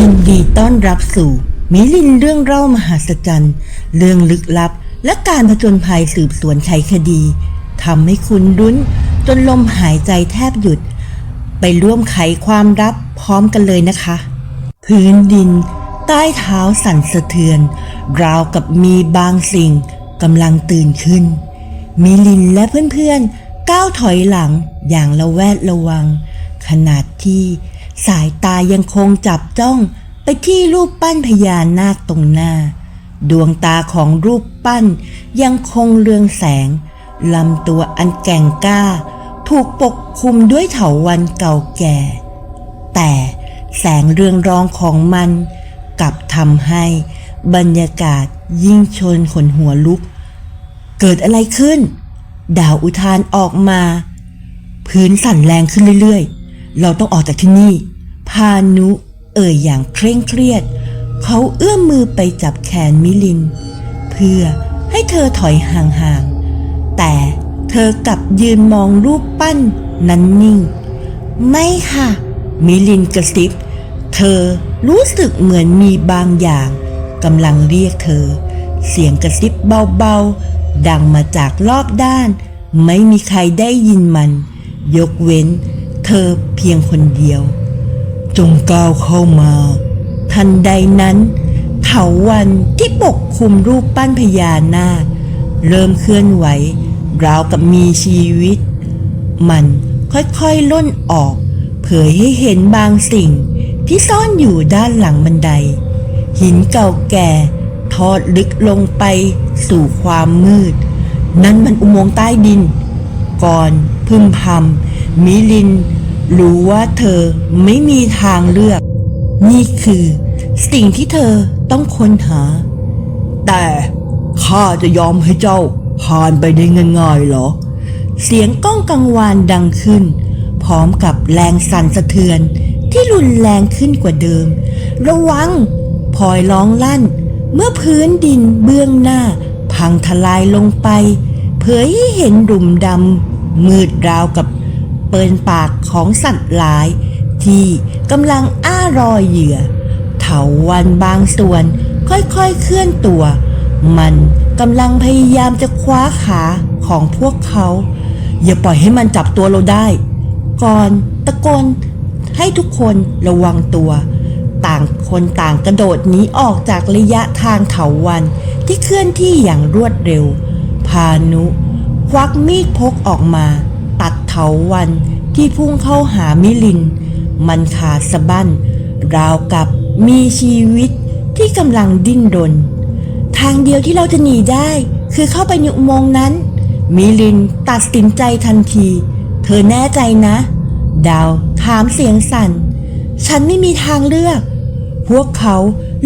ยินดีต้อนรับสู่ มิลินเรื่องเล่ามหัศจรรย์ เรื่องลึกลับ และการผจญภัยสืบสวนไขคดีทำให้คุณรุ้น จนลมหายใจแทบหยุด ไปร่วมไขความลับพร้อมกันเลยนะคะ พื้นดิน ใต้เท้าสั่นสะเทือน ราวกับมีบางสิ่งกำลังตื่นขึ้น มิลินและเพื่อนๆก้าวถอยหลังอย่างระแวดระวัง ขนาดที่ สายตายังคงจับจ้องไปที่รูปปั้นพญานาคตรงหน้า ดวงตาของรูปปั้นยังคงเรืองแสง ลำตัวอันแก่งกล้า ถูกปกคลุมด้วยเถาวันเก่าแก่ แต่แสงเรืองรองของมันกลับทำให้บรรยากาศยิ่งชนขนหัวลุก เกิดอะไรขึ้น ดาวอุทานออกมา พื้นสั่นแรงขึ้นเรื่อยๆ เราต้องออกจากที่นี่ พานุเอ่ยอย่างเคร่งเครียด เขาเอื้อมมือไปจับแขนมิลิน เพื่อให้เธอถอยห่างๆ แต่เธอกลับยืนมองรูปปั้นนั้นนิ่ง ไม่ค่ะ มิลินกระซิบ เธอรู้สึกเหมือนมีบางอย่างกำลังเรียกเธอ เสียงกระซิบเบาๆ ดังมาจากรอบด้าน ไม่มีใครได้ยินมัน ยกเว้น เธอเพียงคนเดียว จงก้าวเข้ามา ทันใดนั้นเถาวันที่ปกคลุมรูปปั้นพญานาค เริ่มเคลื่อนไหว ราวกับมีชีวิต มันค่อยๆล่นออก เผยให้เห็นบางสิ่งที่ซ่อนอยู่ด้านหลังบันได หินเก่าแก่ทอดลึกลงไปสู่ความมืด นั่นมันอุโมงค์ใต้ดิน ก่อน พึมพำมิลิน รู้ว่าเธอไม่มีทางเลือก นี่คือ สิ่งที่เธอต้องค้นหา แต่ข้าจะยอมให้เจ้าผ่านไปได้ง่ายๆเหรอ เสียงก้องกังวานดังขึ้น พร้อมกับแรงสั่นสะเทือนที่รุนแรงขึ้นกว่าเดิม ระวังพลอยร้องลั่น เมื่อพื้นดินเบื้องหน้า พังทลายลงไป เผยให้เห็นหลุมดำ มืดราวกับเปินปากของสัตว์หลาย ที่กำลังอ้ารอยเหยื่อ เถาวันบางส่วนค่อยๆเคลื่อนตัว มันกำลังพยายามจะคว้าขาของพวกเขา อย่าปล่อยให้มันจับตัวเราได้ ก่อนตะโกนให้ทุกคนระวังตัว ต่างคนต่างกระโดดหนีออกจากระยะทางเถาวันที่เคลื่อนที่อย่างรวดเร็ว พานุ ควักมีดพกออกมา ตัดเถาวันที่พุ่งเข้าหามิลิน มันขาดสะบั้น ราวกับมีชีวิตที่กำลังดิ้นรน ทางเดียวที่เราจะหนีได้คือเข้าไปในอุโมงค์นั้น มิลินตัดสินใจทันที เธอแน่ใจนะ ดาวถามเสียงสั่น ฉันไม่มีทางเลือก พวกเขา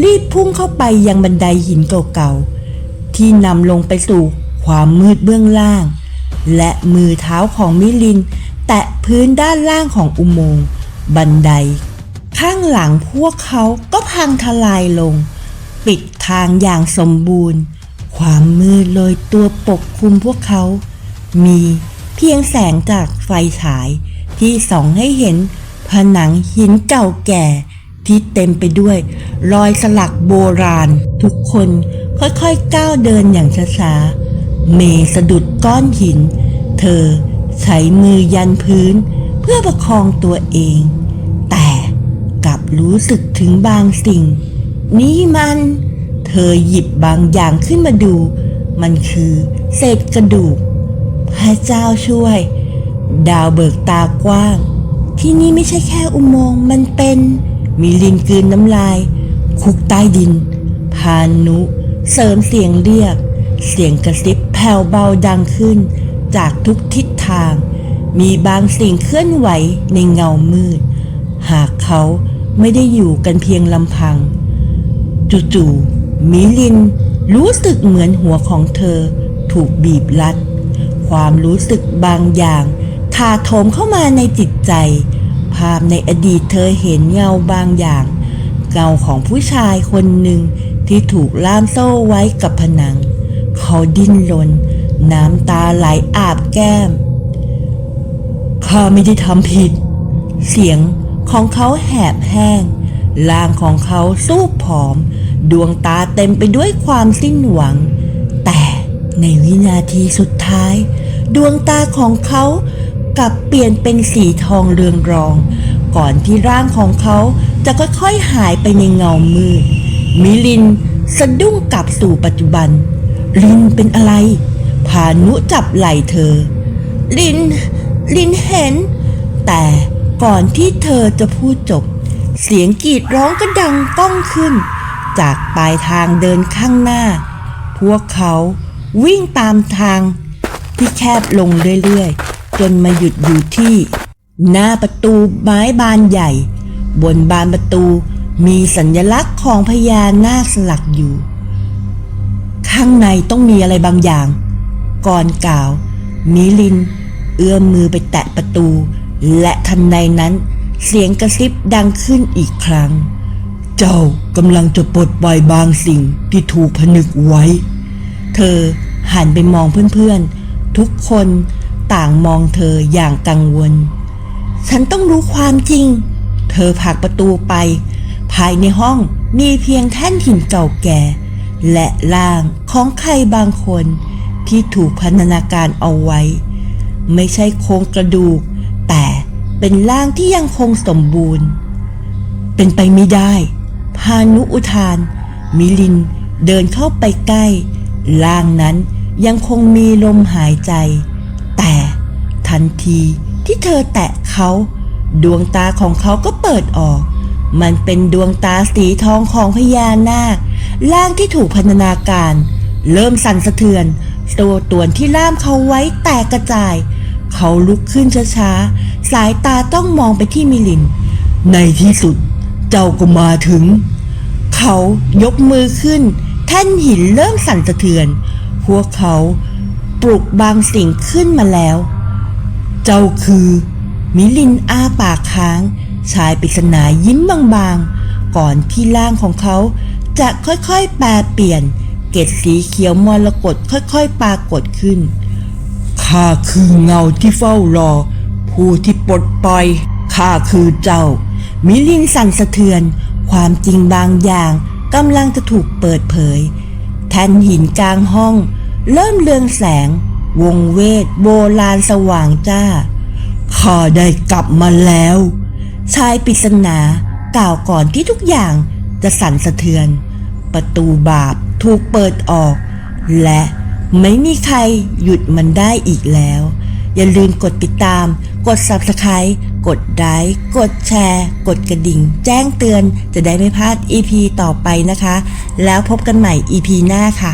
รีบพุ่งเข้าไปยังบันไดหินเก่าๆที่นำลงไปสู่ ความมืดเบื้องล่าง และมือเท้าของมิลิน แตะพื้นด้านล่างของอุโมงค์บันได ข้างหลังพวกเขาก็พังทลายลง ปิดทางอย่างสมบูรณ์ ความมืดโรยตัวปกคลุมพวกเขา มีเพียงแสงจากไฟฉายที่ส่องให้เห็นผนังหินเก่าแก่ที่เต็มไปด้วยรอยสลักโบราณ ทุกคนค่อยๆก้าวเดินอย่างช้าๆ เมย์สะดุดก้อนหิน เธอใช้มือยันพื้น เพื่อประคองตัวเอง แต่กลับรู้สึกถึงบางสิ่ง นี่มัน เธอหยิบบางอย่างขึ้นมาดู มันคือเศษกระดูก พระเจ้าช่วย ดาวเบิกตากว้าง ที่นี่ไม่ใช่แค่อุโมงค์มันเป็นมีลินกืนน้ำลาย คุกใต้ดิน พานุ เสริมเสียงเรียก เสียงกระซิบแผ่วเบาดังขึ้น จากทุกทิศทาง มีบางสิ่งเคลื่อนไหวในเงามืด หากเขาไม่ได้อยู่กันเพียงลำพัง จู่ๆมิลินรู้สึกเหมือนหัวของเธอ ถูกบีบรัด ความรู้สึกบางอย่างถาโถมเข้ามาในจิตใจ ภาพในอดีตเธอเห็นเงาบางอย่าง เงาของผู้ชายคนหนึ่งที่ถูกล่ามโซ่ไว้กับผนัง เขาดิ้นรนน้ำตาไหลอาบแก้ม ข้าไม่ได้ทำผิด เสียงของเขาแหบแห้งร่างของเขาสู้ผอม ดวงตาเต็มไปด้วยความสิ้นหวัง แต่ในวินาทีสุดท้าย ดวงตาของเขากลับเปลี่ยนเป็นสีทองเรืองรอง ก่อนที่ร่างของเขาจะค่อยๆหายไปในเงามืดมิลินสะดุ้งกลับสู่ปัจจุบัน ลินเป็นอะไร พานุจับไหล่เธอ ลิน ลินเห็น แต่ก่อนที่เธอจะพูดจบ เสียงกรีดร้องก็ดังก้องขึ้น จากปลายทางเดินข้างหน้า พวกเขาวิ่งตามทางที่แคบลงเรื่อยๆ จนมาหยุดอยู่ที่ หน้าประตูไม้บานใหญ่ บนบานประตูมีสัญลักษณ์ของพญานาคสลักอยู่ ข้างในต้องมีอะไรบางอย่าง ก่อนกล่าว มิลิน เอื้อมมือไปแตะประตู และทันใดนั้น เสียงกระซิบดังขึ้นอีกครั้ง เจ้ากำลังจะปลดปล่อยบางสิ่งที่ถูกผนึกไว้ เธอหันไปมองเพื่อนๆ ทุกคนต่างมองเธออย่างกังวล ฉันต้องรู้ความจริง เธอผลักประตูไป ภายในห้องมีเพียงแท่นหินเก่าแก่ และร่างของใครบางคนที่ถูกพันธนาการเอาไว้ ไม่ใช่โครงกระดูก แต่เป็นร่างที่ยังคงสมบูรณ์ เป็นไปไม่ได้ พานุอุทาน มิลินเดินเข้าไปใกล้ร่างนั้นยังคงมีลมหายใจ แต่ทันทีที่เธอแตะเขาดวงตาของเขาก็เปิดออก มันเป็นดวงตาสีทองของพญานาค ร่างที่ถูกพันนาการ เริ่มสั่นสะเทือน ตัวตวนที่ล่ามเขาไว้แตกกระจาย เขาลุกขึ้นช้าๆ สายตาต้องมองไปที่มิลิน ในที่สุดเจ้าก็มาถึง เขายกมือขึ้น แท่นหินเริ่มสั่นสะเทือน พวกเขาปลุกบางสิ่งขึ้นมาแล้ว เจ้าคือ มิลินอ้าปากค้าง ชายปริศนายิ้มบางๆ ก่อนที่ร่างของเขา จะค่อยๆแปลเปลี่ยน เกล็ดสีเขียวมรกตค่อยๆปรากฏขึ้น ข้าคือเงาที่เฝ้ารอ ผู้ที่ปลดปล่อย ข้าคือเจ้า มิลินสั่นสะเทือน ความจริงบางอย่างกำลังจะถูกเปิดเผย แท่นหินกลางห้อง เริ่มเรืองแสง วงเวทโบราณสว่างจ้า ข้าได้กลับมาแล้ว ชายปริศนากล่าวก่อนที่ทุกอย่างจะสั่นสะเทือน ประตูบาปถูกเปิดออก และไม่มีใครหยุดมันได้อีกแล้ว อย่าลืมกดติดตาม กด Subscribe กดไลค์กดแชร์ กดกระดิ่ง แจ้งเตือนจะได้ไม่พลาด EP ต่อไปนะคะ แล้วพบกันใหม่ EP หน้าค่ะ